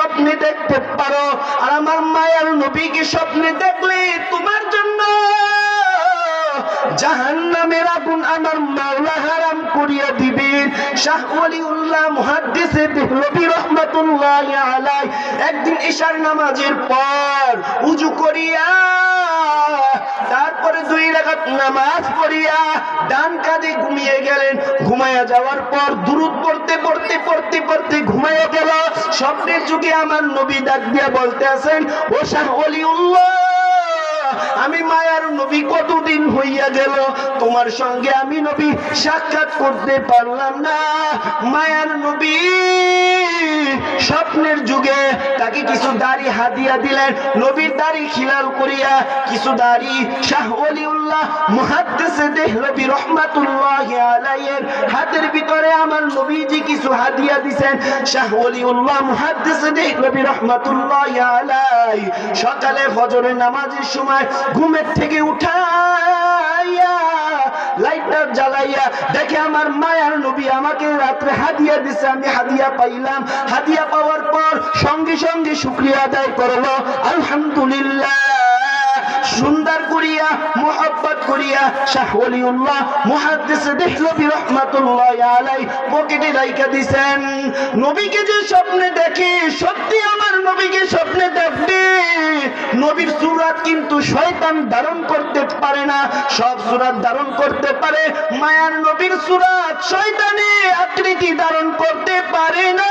স্বপ্নে দেখতে পারো। আর আমার মায়ের নবীকে স্বপ্নে দেখলে? তোমার জন্য। আগুন আমার মাওলা হারাম করিয়া দিবেন শাহ আলাই একদিন ঈশার নামাজের পর উজু করিয়া তারপরে দুই রাকাত নামাজ পড়িয়া ডান কাঁধে ঘুমিয়ে গেলেন। ঘুমাইয়া যাওয়ার পর দূরত পড়তে পড়তে পড়তে পড়তে ঘুমাইয়া গেল। স্বপ্নের যুগে আমার নবী ডাক দিয়া বলতে আছেন ও অলিউল্লাহ আমি মায়ার নবী কতদিন হইয়া গেল? তোমার সঙ্গে আমি নবী সাক্ষাৎ করতে পারলাম না। মায়ার নবী স্বপ্নের যুগে তাকে কিছু দাড়ি হাতিয়া দিলেন। নবীর দাড়ি খিলাল করিয়া কিছু দাড়ি শাহ মুহাদ্দিসে হাতের ভিতরে আমার নবীজি কিছু হাদিয়া দিছেন, শাহ মুহাদ্দিসে আলাই সকালে ফজরের নামাজের সময় ঘুমের থেকে উঠাইয়া, লাইটার জ্বালাইয়া, দেখে আমার মায়ার নবী আমাকে রাত্রে হাদিয়া দিছে, আমি হাদিয়া পাইলাম। হাদিয়া পাওয়ার পর সঙ্গে সঙ্গে শুক্রিয়া আদায় করল, আলহামদুলিল্লাহ। সুন্দর করিয়া, মোহাব্বত করিয়া, শাহ ওলিউল্লাহ, মুহাদ্দিসে দেহলভী রাহমাতুল্লাহ আলাই পকেটে রাইখা দিছেন। নবীকে যে স্বপ্নে দেখে, সত্যি আমার নবীকে স্বপ্নে দেখবে। নবীর সুরাত কিন্তু শয়তান ধারণ করতে পারে না, সব সুরাত ধারণ করতে পারে। মায়ার নবীর সুরাত শয়তানে আকৃতি ধারণ করতে পারে না।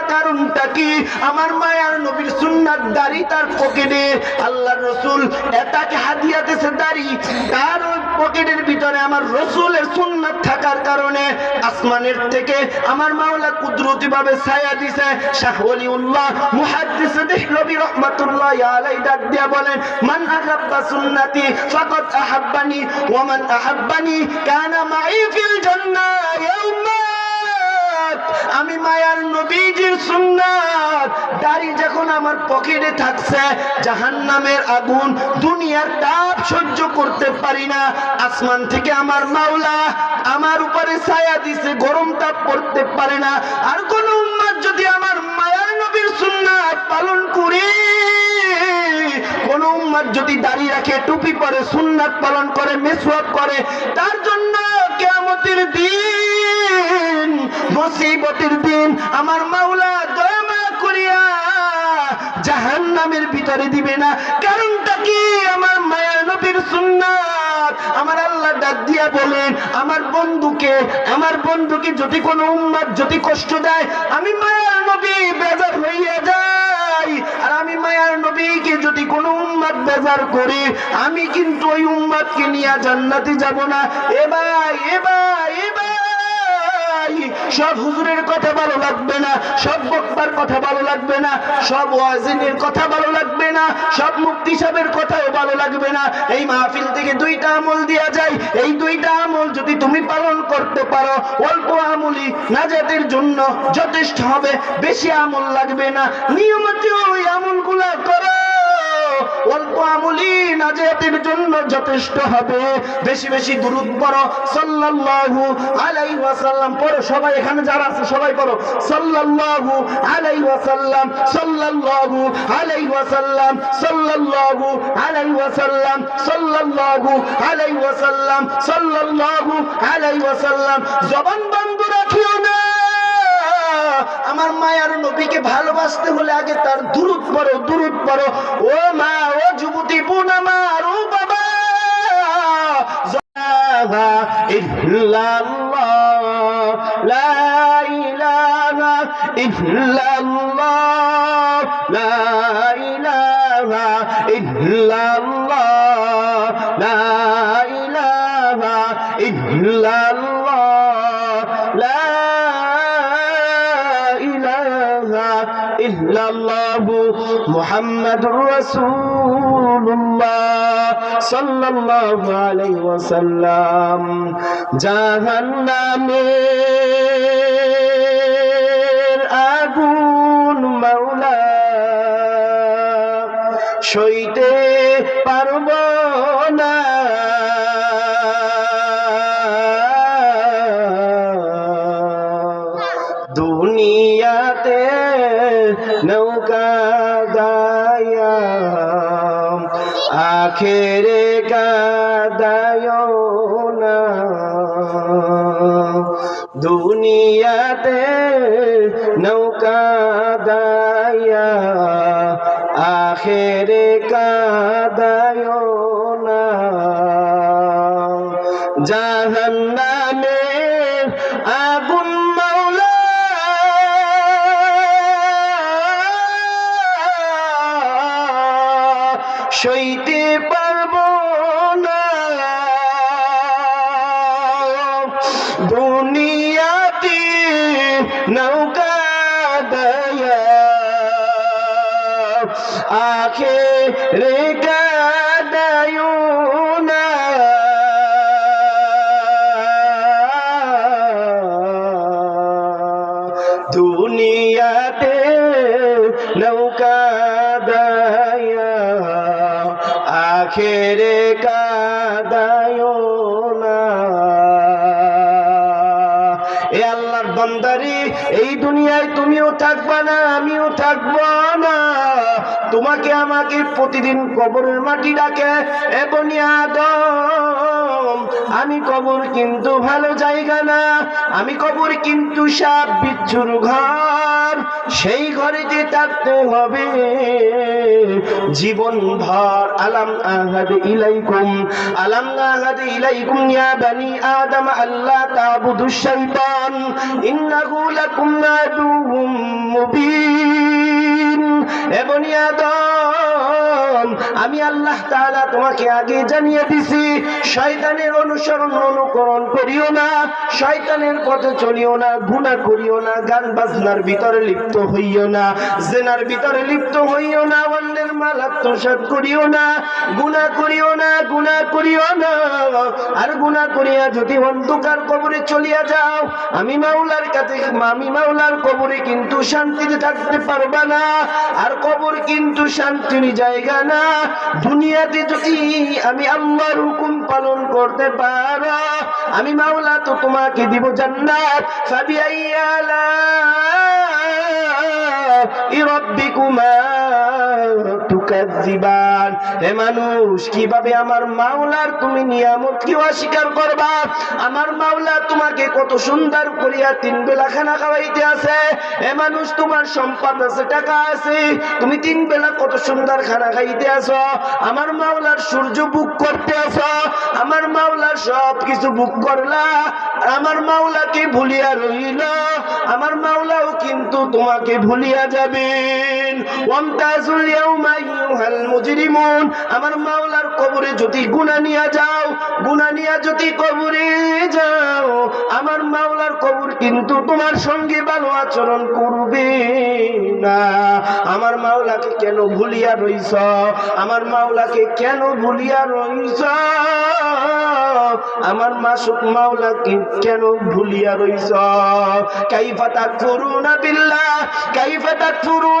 কারণটা কি? আমার মায়ার নবীর সুন্নাত দাড়ি তার পকেটে আল্লাহ রসুল এটাকে হাদিয়া দিয়েছে দাড়ি। তার পকেটের ভিতরে আমার রসুলের সুন্নাত থাকার কারণে আসমানের থেকে আমার মাওলা কুদরতি ভাবে ছায়া দিছে। শাহ ওলিউল্লাহ, মুহাদ্দিস দেহলভী রাহমাতুল্লাহ আলাই ডাক দিয়া বলেন, মান আহাব্বা সুন্নতি ফাকাদ আহাব্বানি, ওয়া মান আহাব্বানি কানা মাই ফিল জান্নাহ ইয়াউমা আমি মায়ার নবীজির সুন্নাত। দাড়ি যখন আমার পকেটে থাকছে, জাহান্নামের আগুন, দুনিয়ার তাপ সহ্য করতে পারি না। আসমান থেকে আমার মাওলা আমার উপরে ছায়া দিছে, গরম তাপ করতে পারে না। আর কোন উম্মাদ যদি আমার মায়ার নবীর সুন্নাত পালন করে, কোন উম্মাদ যদি দাঁড়িয়ে রাখে, টুপি পরে, সুন্নাত পালন করে, মেসওয়াক করে, তার জন্য কেয়ামতের দিন মুসিবতের দিন আমার মাওলা দয়ামা করিয়া জাহান নামের ভিতরে দিবে না। কারণটা কি? আমার মায়া নবীর সুন্নাত। আমার আল্লাহ ডাক দিয়া বলেন, আমার বন্ধুকে আমার বন্ধুকে যদি কোনো উম্মাদ যদি কষ্ট দেয়, আমি মায়ার নবী বেজার হইয়া যাই। আর আমি মায়ার নবীকে যদি কোনো উম্মাদ বেজার করি, আমি কিন্তু ওই উম্মাদকে নিয়ে জান্নাতে যাব না। এ ভাই, এ ভাই সব হুজুরের কথা ভালো লাগবে না, সব বক্তার কথা ভালো লাগবে না, সব ওয়াজিনের কথা ভালো লাগবে না, সব মুক্তি সাহেবের কথাও ভালো লাগবে না। এই মাহফিল থেকে দুইটা আমল দেওয়া যায়। এই দুইটা আমল যদি তুমি পালন করতে পারো, অল্প আমলই নাজাতের জন্য যথেষ্ট হবে, বেশি আমল লাগবে না। নিয়মিত ওই আমলগুলা করো। অল্প আমলি নাজাতের জন্য যথেষ্ট হবে। বেশি বেশি দুরুদ পড়ো। সাল্লাল্লাহু আলাইহি ওয়াসাল্লাম পড়ো। সবাই এখানে যারা আছে, সবাই পড়ো। সাল্লাল্লাহু আলাইহি ওয়াসাল্লাম, সাল্লাল্লাহু আলাইহি ওয়াসাল্লাম, সাল্লাল্লাহু আলাইহি ওয়াসাল্লাম, সাল্লাল্লাহু আলাইহি ওয়াসাল্লাম, সাল্লাল্লাহু আলাইহি ওয়াসাল্লাম। জবান বন্ধ রাখিও আমার মায়ার নবীকে ভালোবাসতে হলে আগে তার দূরত পড়ো দূরত পড়ো। ও মা, ও যুবতী, বোন আমার, ও বাবা। ইল্লাল্লাহ, লা মুহাম্মাদুর রাসূলুল্লাহ সাল্লাল্লাহু আলাইহি ওয়াসাল্লাম। জাহান্নামের আগুন মাওলা সইতে আখেরে কাদায় না দুনিয়াতে দয়া আখে রে গাদায় তোমাকে আমাকে প্রতিদিন কবরের মাটি ডাকে, এ বনিয়াদম আমি কবর কিন্তু ভালো জায়গা না, আমি কবর কিন্তু সাপ বিচ্ছুর ঘর, সেই ঘরেতে থাকতে হবে। জীবন ভর, আলাম আহাদ ইলাইকুম, আলাম আহাদ ইলাইকুম, ইয়া বানি আদম, আল্লাহ তাবুদুশ শাইতান, ইন্নাহু লাকুম আদুউম মুবিন। এ আদম, আমি আল্লাহ তাআলা তোমাকে আগে জানিয়ে দিছি, শয়তানের অনুসরণ অনুকরণ করিও না, শয়তানের পথে চলিও না, গুনাহ করিও না গান বাজনার ভিতরে লিপ্ত হইও না, জেনার ভিতরে লিপ্ত হইও না, অন্যের মাল আত্মসাৎ করিও না, গুনাহ করিও না, গুনাহ করিও না। আর গুনাহ করিয়া যদি অন্ধকার কবরে চলিয়া যাও, আমি মাওলার কাছে, আমি মাওলার কবরে কিন্তু শান্তিতে থাকতে পারবা না। আর কবর কিন্তু শান্তির জায়গা না। দুনিয়াতে যদি আমি আল্লাহর হুকুম পালন করতে পারো, আমি মাওলা তো তোমাকে দিব জান্নাত। ফাবিআইয়ালা রব্বিকুমা তুকাজ্জিবান হে মানুষ, কীভাবে আমার মাওলার তুমি নিয়ামত কি অস্বীকার করবা? আমার মাওলা তোমাকে কত সুন্দর করিয়া তিন বেলা খানা খাওয়াইতে আছে। হে মানুষ, তোমার সম্পদ আছে, টাকা আছে। তুমি তিন বেলা কত সুন্দর খানা খাইতে আছো। আমার মাওলার সূর্য বুক করতে আছো। আমার মাওলার সব কিছু বুক করলা। আমার মাওলাকে ভুলিয়া রইল। আমার মাওলাও কিন্তু তোমাকে ভুলিয়া যাবেন আমার মাওলার কবরে যদি গুনাহ নিয়া যাও, গুনাহ নিয়া যদি কবরে যাও, আমার মাওলার কবর কিন্তু তোমার সঙ্গে ভালো আচরণ করবে না। আমার মাওলাকে কেন ভুলিয়া রইছ? আমার মাওলাকে কেন ভুলিয়া রইছ? আমার মাসুক মাওলাকে কেন ভুলিয়া রইছ? কাইফা তাকফুরুনা বিল্লাহ, কাইফা তাকফুরুনা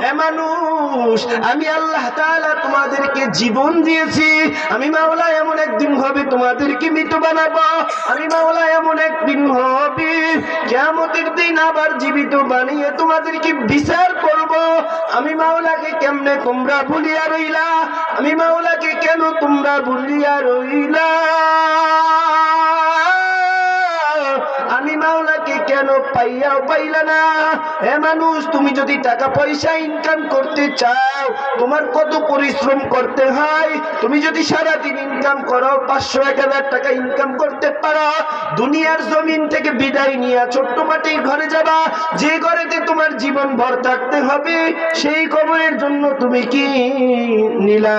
মানুষ, আমি আল্লাহ তাআলা তোমাদেরকে জীবন দিয়েছি। আমি মাওলা এমন একদিন হবে তোমাদেরকে মৃত বানাবো। আমি মাওলা এমন একদিন হবে কিয়ামতের দিন আবার জীবিত বানিয়ে তোমাদেরকে বিচার করব। আমি মাওলাকে কেমনে তোমরা ভুলিয়া রইলা? আমি মাওলাকে কেন তোমরা ভুলিয়া রইলা? পাইয়াও পাইলা না। এ মানুষ, তুমি যদি টাকা পয়সা ইনকাম করতে চাও, তোমার কত পরিশ্রম করতে হয়? তুমি যদি সারাদিন ইনকাম করো, পাঁচশো, এক হাজার টাকা ইনকাম করতে পারো, দুনিয়ার জমিন থেকে বিদায় নিয়ে ছোট্ট মাটির ঘরে যাবা। যে ঘরেতে তোমার জীবন ভর থাকতে হবে, সেই কবরের জন্য তুমি কি নিলা?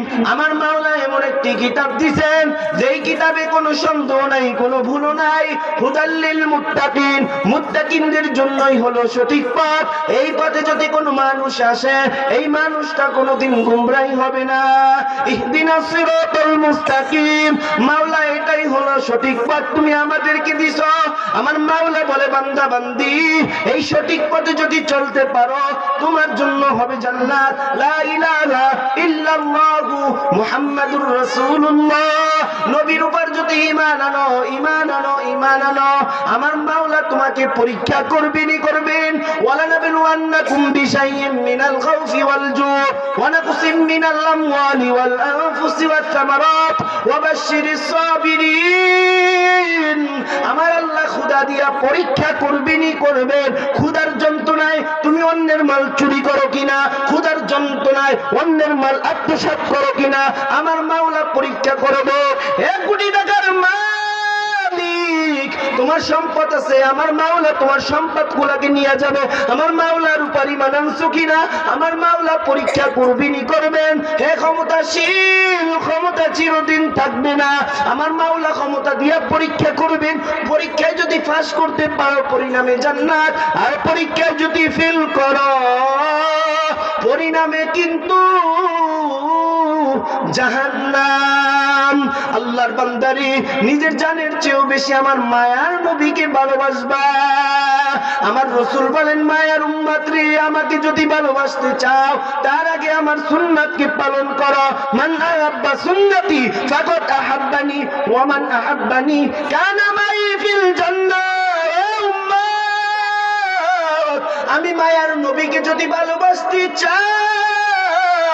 আমার মাওলা এমন একটি কিতাব দিছেন, যেই কিতাবে কোনো সন্দেহ নাই, কোনো ভুল নাই। হুদাল্লিল মুত্তাকিন, মুত্তাকিনদের জন্যই হলো সঠিক পথ। এই পথে যদি কোনো মানুষ আসে, এই মানুষটা কোনোদিন গুমরাই হবে না। ইহদিনাস সিরাতাল মুস্তাকিম। মাওলা, এটাই হলো সঠিক পথ। তুমি আমাদেরকে দিছো। আমার মাওলা বলে, বান্দা, বান্দি, এই সঠিক পথে যদি চলতে পারো, তোমার জন্য হবে জান্নাত। লা ইলাহা ইল্লাল্লাহু মুহাম্মাদুর রাসূলুল্লাহ। নবীর উপর যদি ঈমান আনো ঈমান আনো ঈমান আনো, আমার মাওলা তোমাকে পরীক্ষা করবেনই করবেন। ওয়ালা বিশাইইন মিনাল খাউফি ওয়াল জু ওয়া নাকসিম মিনাল আমওয়ালি ওয়াল আনফুসি ওয়াত থামারাত ওয়া বাশশিরিস সাবিরিন। আমার আল্লাহ খুদা দিয়া পরীক্ষা করবেনই করবেন। খুদার যন্ত্রণায় তুমি অন্যের মাল চুরি করো কিনা? যন্ত্রণায় অন্যের মাল আত্মসাত করো কিনা আমার মাওলা পরীক্ষা করব। এক কোটি টাকার মালিক তোমার সম্পদ আছে, আমার মাওলা তোমার সম্পদ গুলাকে নিয়ে যাবে। আমার মাওলার উপরই মানানছো কিনা? আমার মাওলা পরীক্ষা করবিনি করবেন। হে ক্ষমতাশীল, ক্ষমতা চিরদিন থাকবে না। আমার মাওলা ক্ষমতা দিয়া পরীক্ষা করবেন। পরীক্ষায় যদি ফাঁস করতে পারো, পরিণামে জান্নাত। আর পরীক্ষায় যদি ফেল করো, পরিণামে কিন্তু জাহান্নাম। আল্লাহর বান্দারি, নিজের জানের চেয়েও বেশি আমার মায়ার নবীকে ভালোবাসবা। আমার রসুল বলেন, মায়ার আমাকে যদি ভালোবাসতে চাও, তার আগে আমার সুন্নাতকে পালন করো। মান আহাব্বা সুন্নতি, ফাকাদ আহাব্বানি, ওয়া আহাব্বানি, কানা মাই ফিল আমি মায়ার নবীকে যদি ভালোবাসতে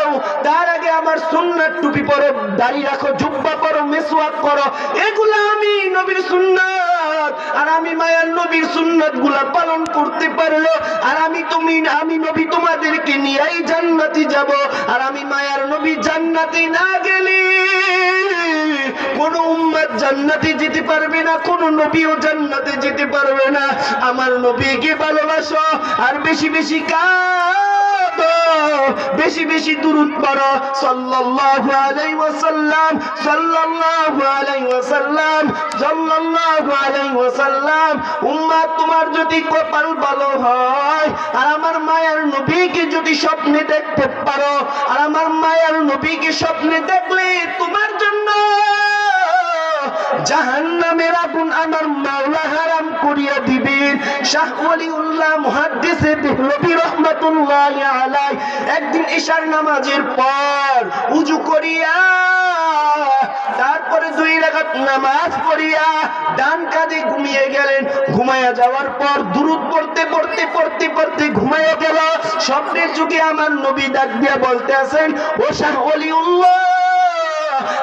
চাও তার আগে আমার সুন্নাত টুপি পরো, দাড়ি রাখো, জুব্বা পরো, মেসওয়াক করো এগুলো আমি নবীর সুন্নাত। আর আমি মায়ার নবীর সুন্নাতগুলা পালন করতে পারল আর আমি তুমি, আমি নবী তোমাদেরকে নিয়েই জান্নাতি যাব। আর আমি মায়ার নবী জান্নাতি না গেলে কোন উম্মত জান্নাতে যেতে পারবে না, কোন নবীও জান্নাতে যেতে পারবে না। আমার নবীকে ভালোবাসো, আর বেশি বেশি কাঁদো বেশি বেশি দুরুদ পড়ো। সাল্লাল্লাহু আলাইহি ওয়াসাল্লাম, সাল্লাল্লাহু আলাইহি ওয়াসাল্লাম, সাল্লাল্লাহু আলাইহি ওয়াসাল্লাম। উম্মত তোমার যদি কপাল ভালো হয়, আর আমার মায়ের নবীকে যদি স্বপ্নে দেখতে পারো, আর আমার মায়ের নবীকে স্বপ্নে দেখলে তোমার জন্য জাহান্নামের আগুন আমার মাওলা হারাম করিয়া শাহ ওয়ালিউল্লাহ মুহাদ্দিসে রহমাতুল্লাহ আলাই একদিন নামাজের পর উজু করিয়া, তারপরে দুই রাকাত নামাজ পড়িয়া ডান কাঁধে ঘুমিয়ে গেলেন। ঘুমায়া যাওয়ার পর দুরুদ পড়তে পড়তে পড়তে পড়তে ঘুমায়া গেল। স্বপ্নের যুগে আমার নবী ডাক দিয়া বলতে আছেন ও শাহ ওয়ালিউল্লাহ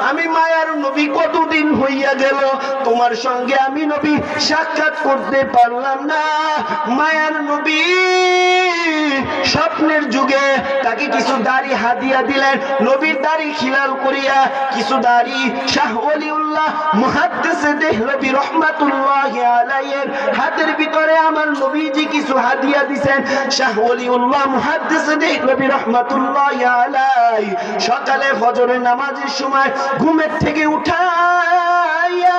আমি মায়ার নবী কতদিন হইয়া গেল? তোমার সঙ্গে আমি নবী সাক্ষাৎ করতে পারলাম না। মায়ার নবী স্বপ্নের যুগে তাকে কিছু দাড়ি হাদিয়া দিলেন। নবীর দাড়ি খিলাল করিয়া কিছু দাড়ি শাহ ওলিউল্লাহ মুহাদ্দিসে দেহলবি রহমাতুল্লাহ আলাইহির হাতের ভিতরে আমার নবীজি কিছু হাদিয়া দিছেন। শাহ ওলিউল্লাহ মুহাদ্দিসে দেহলবি রহমাতুল্লাহ আলাই সকালে ফজরের নামাজের সময় ঘুমের থেকে উঠাইয়া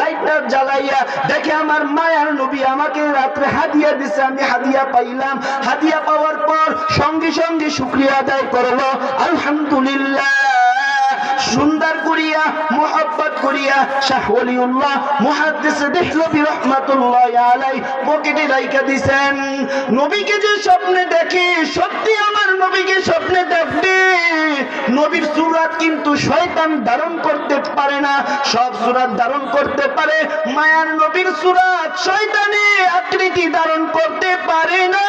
লাইটার জ্বালাইয়া, দেখে আমার মায়ার নবী আমাকে রাত্রে হাদিয়া দিছে, আমি হাদিয়া পাইলাম। হাদিয়া পাওয়ার পর সঙ্গে সঙ্গে শুক্রিয়া আদায় করল, আলহামদুলিল্লাহ। সুন্দর করিয়া, মোহাব্বত করিয়া, শাহ ওলিউল্লাহ, মুহাদ্দিসে দেহলবি রাহমাতুল্লাহ আলাই পকেটে রাইখা দিছেন। নবীকে যে স্বপ্নে দেখে, সত্যি আমার নবীকে স্বপ্নে দেখবে। নবীর সুরাত কিন্তু শয়তান ধারণ করতে পারে না, সব সুরাত ধারণ করতে পারে। মায়ার নবীর সুরাত শয়তানে আকৃতি ধারণ করতে পারে না।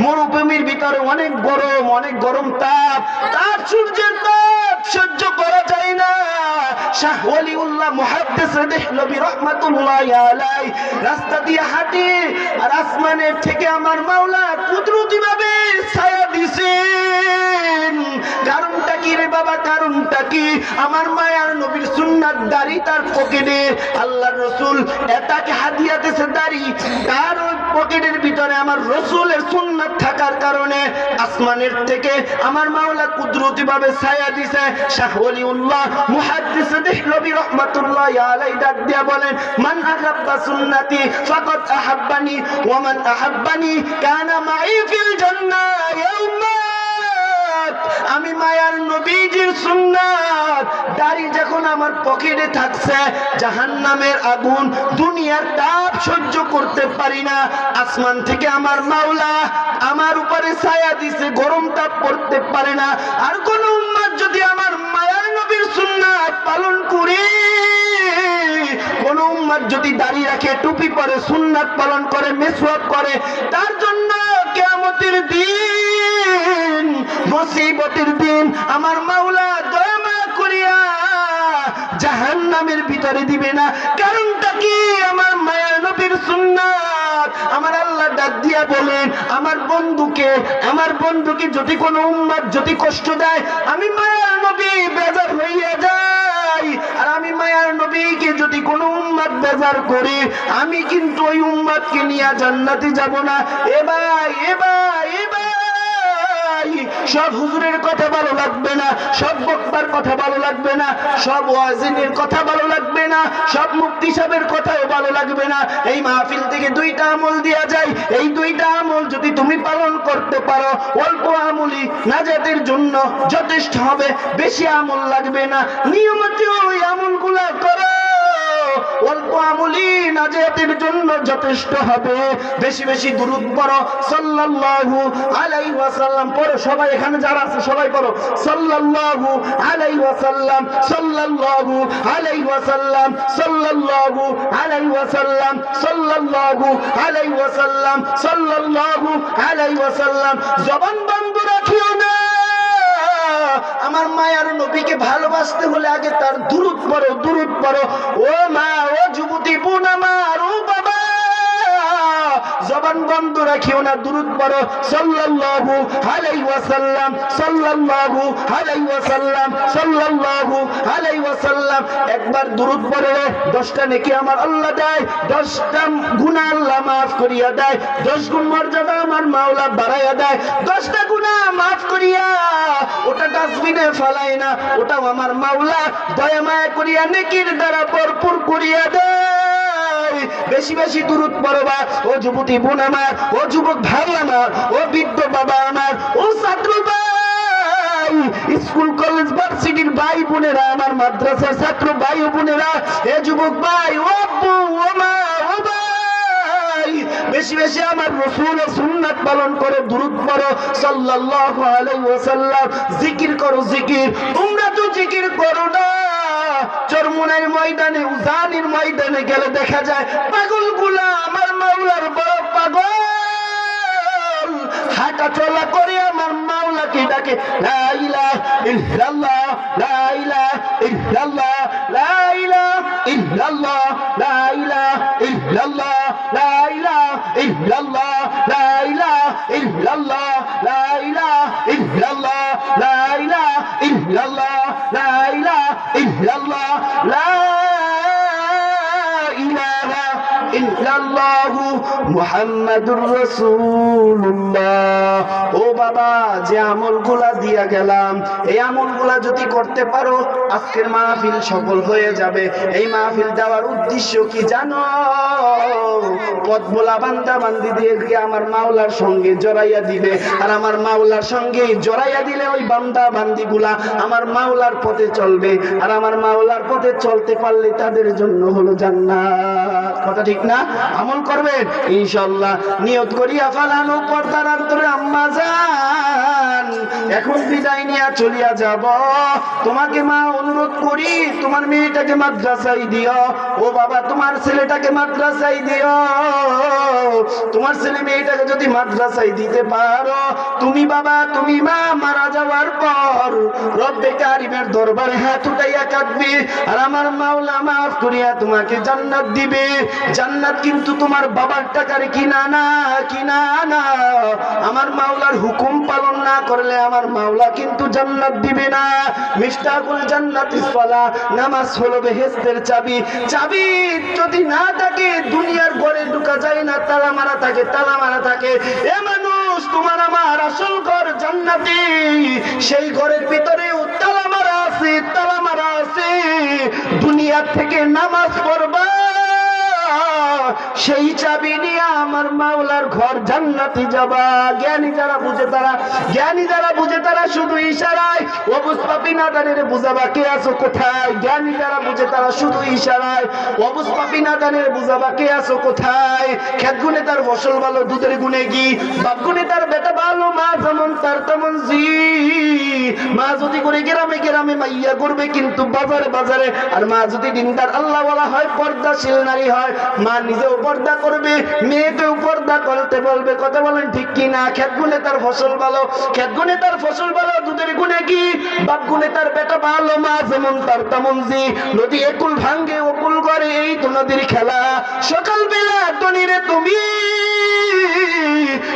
মরুভূমির ভিতরে অনেক গরম অনেক গরম তাপ। সূর্যের তাপ সহ্য করা যায় না। রহমাতুল্লাহ আলাই রাস্তা দিয়ে হাঁটে আর আসমানের থেকে আমার মাওলা কুদরতি ভাবে ছায়া দিছেন। কারণটা কি বাবা, কারণটা কি? আমার মায়ার নবীর সুন্নাত দাড়ি তার পকেটে। আল্লাহ রসুল এটাকে হাদিয়া দিয়েছে দাড়ি। তার পকেটের ভিতরে আমার রসুলের সুন্নাত থাকার কারণে আসমানের থেকে আমার মাওলা কুদরতি ভাবে ছায়া দিছে। শাহ ওলিউল্লাহ মুহাদ্দিস দেহলবি রহমাতুল্লাহ আলাই ডাক দিয়া বলেন, মান আহাব্বা সুন্নতি ফাকাদ আহাব্বানি, ওয়া আহাব্বানি কানা মাই ফিল জান্নাহ আমি মায়ার নবীজির সুন্নাত। দাড়ি যখন আমার পকেটে থাকছে, জাহান্নামের আগুন, দুনিয়ার তাপ সহ্য করতে পারি না। আসমান থেকে আমার মাওলা আমার উপরে ছায়া দিছে, গরম তাপ পড়তে পারে না। আর কোন উম্মাদ যদি আমার মায়ার নবীর সুন্নাত পালন করে, কোন উম্মাদ যদি দাঁড়িয়ে রাখে, টুপি পরে, সুন্নাত পালন করে, মেসওয়াক করে, তার জন্য কেয়ামতের দিন মুসিবতের দিন আমার মাওলা করিয়া জাহান নামের ভিতরে দিবে না। কারণটা কি? আমার মায়ের নবীর সুন্নাত। আমার আল্লাহ ডাক দিয়া বলেন, আমার বন্ধুকে আমার বন্ধুকে যদি কোনো উম্মাদ যদি কষ্ট দেয়, আমি মায়ের নবী বেজার হইয়া যাই। আর আমি মায়ার নবীকে যদি কোনো উম্মাদ বেজার করি, আমি কিন্তু ওই উম্মাদকে নিয়ে জান্নাতে যাব না। এ ভাই, এ ভাই সব হুজুরের কথা ভালো লাগবে না, সব বক্তার কথা ভালো লাগবে না, সব ওয়াজিনের কথা ভালো লাগবে না, সব মুক্তি সাহেবের কথাও ভালো লাগবে না। এই মাহফিল থেকে দুইটা আমল দেওয়া যায়। এই দুইটা আমল যদি তুমি পালন করতে পারো, অল্প আমলই নাজাতের জন্য যথেষ্ট হবে, বেশি আমল লাগবে না। নিয়মিত ওই আমলগুলা করো। অল্প আমলি নাজাতের জন্য যথেষ্ট হবে। বেশি বেশি দুরুদ পড়ো। সাল্লাল্লাহু আলাইহি ওয়াসাল্লাম পড়ো। সবাই এখানে যারা আছে, সবাই পড়ো। সাল্লাল্লাহু আলাইহি ওয়াসাল্লাম, সাল্লাল্লাহু আলাইহি ওয়াসাল্লাম, সাল্লাল্লাহু আলাইহি ওয়াসাল্লাম, সাল্লাল্লাহু আলাইহি ওয়াসাল্লাম, সাল্লাল্লাহু আলাইহি ওয়াসাল্লাম। জবান বন্ধ রাখিও না। আমার মায়ার নবীকে ভালোবাসতে হলে আগে তার দূরত পড়ো দূরত পড়ো। ও মা, ও যুবতী বোন আমার, ও বাবা জবান বন্ধ রাখিও না দূরত পড়ো। সাল্লাল্লাহু আলাইহি ওয়াসাল্লাম, সাল্লাল্লাহু আলাইহি ওয়াসাল্লাম, সাল্লাল্লাহু আলাইহি ওয়াসাল্লাম। একবার দূরত পড়ে 10টা নেকি আমার আল্লাহ দেয় 10টা গুনাহ আল্লাহ maaf করিয়া দেয় 10 গুণ মর্যাদা আমার মাওলা বাড়াইয়া দেয় 10টা গুনাহ maaf করিয়া ওটা ডাস্টবিনে ফেলাই না, ওটাও আমার মাওলা দয়া মায়া করিয়া নেকির দ্বারা ভরপুর করিয়া দেয়। বেশি বেশি দূরত পড়বা ও যুবতী বোন আমার, ও যুবক ভাই আমার, ও বৃদ্ধ বাবা আমার, ও ছাত্র স্কুল, কলেজ, ভার্সিটির ভাই বোনেরা আমার, মাদ্রাসার ছাত্র ভাই বোনেরা, এ যুবক ভাই, ও আব্বু, ও মা, ও ভাই, বেশি বেশি আমার রসুল সুন্নাত পালন করো, দূরত পড়ো, সাল্লাল্লাহু আলাইহি ওয়াসাল্লাম, জিকির করো, জিকির, তোমরা তো জিকির করো না। চরমুনের ময়দানে, উজানির ময়দানে গেলে দেখা যায় পাগলগুলা আমার মাওলার বড় পাগল। হাঁটা চলা করে আমার মাওলাকে ডাকে, লা ইলাহা ইল্লাল্লাহ, লা ইলাহা ইল্লাল্লাহ, লা ইলাহা ইল্লাল্লাহ, লা ইলাহা ইল্লাল্লাহ, লা ইলাহা ইল্লাল্লাহ। ও বাবা, যে আমলগুলা গেলাম, এই আমলগুলা যদি করতে পারো, আজকের মাহফিল হয়ে যাবে। এই মাহফিল দেওয়ার উদ্দেশ্য কি জানো? বান্দা বান্দিদেরকে আমার মাওলার সঙ্গে জড়াইয়া দিবে। আর আমার মাওলার সঙ্গে জড়াইয়া দিলে ওই বান্দা বান্দিগুলা আমার মাওলার পথে চলবে। আর আমার মাওলার পথে চলতে পারলে তাদের জন্য হলো জান্নাত। কথা ঠিক না? আমল করবেন? ইনশাল্লাহ নিয়ত করিয়া ফালানো পর্দার অন্তরে আম্মা যান। এখন বিদায় নিয়ে চলিয়া যাব। তোমাকে মা অনুরোধ করি, তোমার মেয়েটাকে মাদ্রাসায় দিও। ও বাবা, তোমার ছেলেটাকে মাদ্রাসায় দিও। তোমার ছেলে মেয়েটাকে যদি মাদ্রাসায় দিতে পারো, তুমি বাবা, তুমি মা, মারা যাওয়ার পর রব্বে কারিমের দরবারে হাত উঠাইয়া কাঁদবে। আর আমার মাওলা মাফ করিয়া তোমাকে জান্নাত দিবে। জান্নাত কিন্তু তোমার বাবার টাকার কিনা না কিনা না। আমার মাওলার হুকুম পালন না করলে আমার মাওলা কিন্তু জান্নাত দিবে না। মিস্টাকুল জান্নাত ইসফালা নামাজ হলো বেহেস্তের চাবি। চাবি যদি না থাকে, দুনিয়ার ঘরে ঢুকা যায় না তালা মারা থাকে তালা মারা থাকে। এ মানুষ, তোমার আমার আসল ঘর জান্নাতি। সেই ঘরের ভিতরে তালা মারা আছে তালা মারা আছে। দুনিয়া থেকে নামাজ পড়বা। সেই চাবি নিয়ে আমার মাওলার ঘর জান্নাতি যাবা। জ্ঞানী যারা বুঝে তারা, জ্ঞানী যারা বুঝে তারা শুধু ইশারায়। অবুজ পাপি নাদানের বুঝাবা কে আছো কোথায়? জ্ঞানী যারা বুঝে তারা শুধু ইশারায়। অবুজ পাপি নাদানের বুঝাবা কে আছো কোথায়? খেত গুনে তার ফসল ভালো, দুধের গুনে কি বাপ গুনে তার বেটা ভালো, মা যেমন তার তেমন জি। মা যদি করে গ্রামে গ্রামে মাইয়া করবে কিন্তু বাজারে বাজারে, আর মা যদি দিনদার আল্লাহ বলা হয়, পর্দাশীল নারী হয়, মা নিজেও পর্দা করবে, মেয়েকেও পর্দা করতে বলবে। কথা বলেন ঠিক কি না? খেত গুনে তার ফসল ভালো খেত গুনে তার ফসল ভালো, দুধের গুনে কি? বাপ গুনে তার বেটা ভালো, মা যেমন তার তেমন জি। নদী একুল ভাঙ্গে ওকুল করে এই তো নদীর খেলা। সকাল বেলা তনিরে তুমি,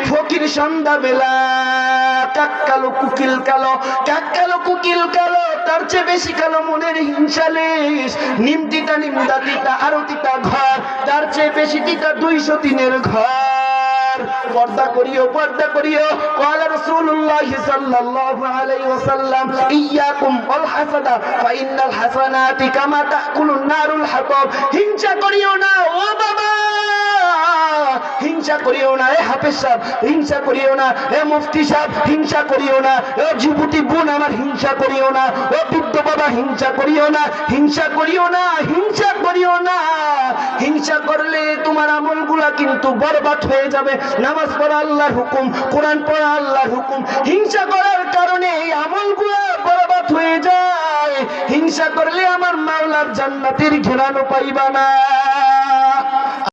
ফকির সন্ধ্যা বেলা কাক কালো কুকিল কালো কাক কালো কুকিল কালো তার চেয়ে বেশি কালো মনের হিংসালেশ নিম তিতা নিম তিতা আরো তিতা ঘর তার চেয়ে বেশি তিতা দুইশো তিনের ঘর পর্দা করিও পর্দা করিও قال رسول الله صلى الله عليه وسلم إياكم والحسد فإن الحسنات كما تأكل النار الحطب হিংসা করিও না ও বাবা হিংসা করিও না, এ হাফেজ সাহেব, হিংসা করিও না, এ মুফতি সাহেব, হিংসা করিও না, এ যুবতী বোন আমার হিংসা করিও না ও বৃদ্ধ বাবা হিংসা করিও না, হিংসা করিও না, হিংসা করিও না। হিংসা করলে তোমার আমলগুলা কিন্তু বরবাদ হয়ে যাবে। নামাজ পড়া আল্লাহর হুকুম, কোরআন পড়া আল্লাহর হুকুম। হিংসা করার কারণে এই আমলগুলা বরবাদ হয়ে যায়। হিংসা করলে আমার মাওলার জান্নাতের ঘেরানো পাইবা না।